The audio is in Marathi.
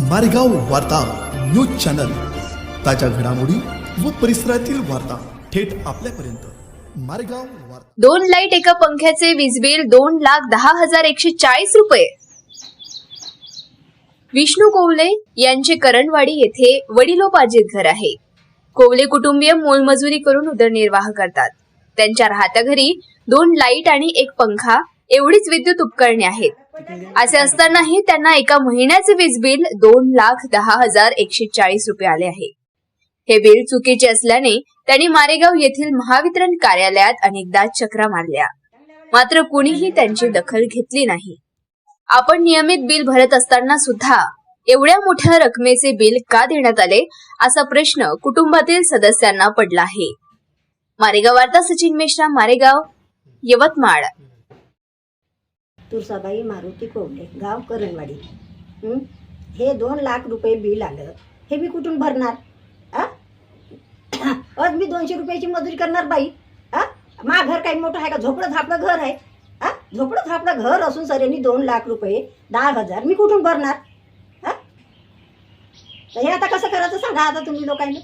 मारेगाव वार्ता न्यूज चॅनल. ताज्या घडामोडी व परिसरातील वार्ता थेट आपल्यापर्यंत. मारेगाव वार्ता. दोन लाइट एका पंख्याचे वीज बिल दोन लाख दहा हजार एकशे चाळीस रुपये. विष्णू कोवले यांचे करणवाडी येथे वडिलोपार्जित घर आहे. कोवले कुटुंबीय मोलमजुरी करून उदरनिर्वाह करतात. त्यांच्या राहत्या घरी दोन लाइट आणि एक पंखा एवढीच विद्युत उपकरणे आहेत. असे असतानाही त्यांना एका महिन्याचे वीज बिल दोन लाख दहा हजार एकशे चाळीस रुपये आले आहे. हे बिल चुकीचे असल्याने त्यांनी मारेगाव येथील महावितरण कार्यालयात अनेकदा चक्रा मारल्या. मात्र कुणीही त्यांची दखल घेतली नाही. आपण नियमित बिल भरत असताना सुद्धा एवढ्या मोठ्या रकमेचे बिल का देण्यात आले असा प्रश्न कुटुंबातील सदस्यांना पडला आहे. मारेगाव वार्ता सचिन मिश्रा मारेगाव यवतमाळ. तुळसाबाई मारुती कोवले गाव करणवाडी. हे? दोन लाख रुपये बिल आलं. हे मी कुठून भरणार? आ आज मी दोनशे रुपयाची मजुरी करणार बाई. आ मा घर काही मोठं आहे का? झोपडं झापडं घर आहे. आ झोपडं झापडं घर असून सरेनी दोन लाख रुपये दहा हजार. मी कुठून भरणार? हे आता कसं करायचं सांगा आता तुम्ही लोकांनी.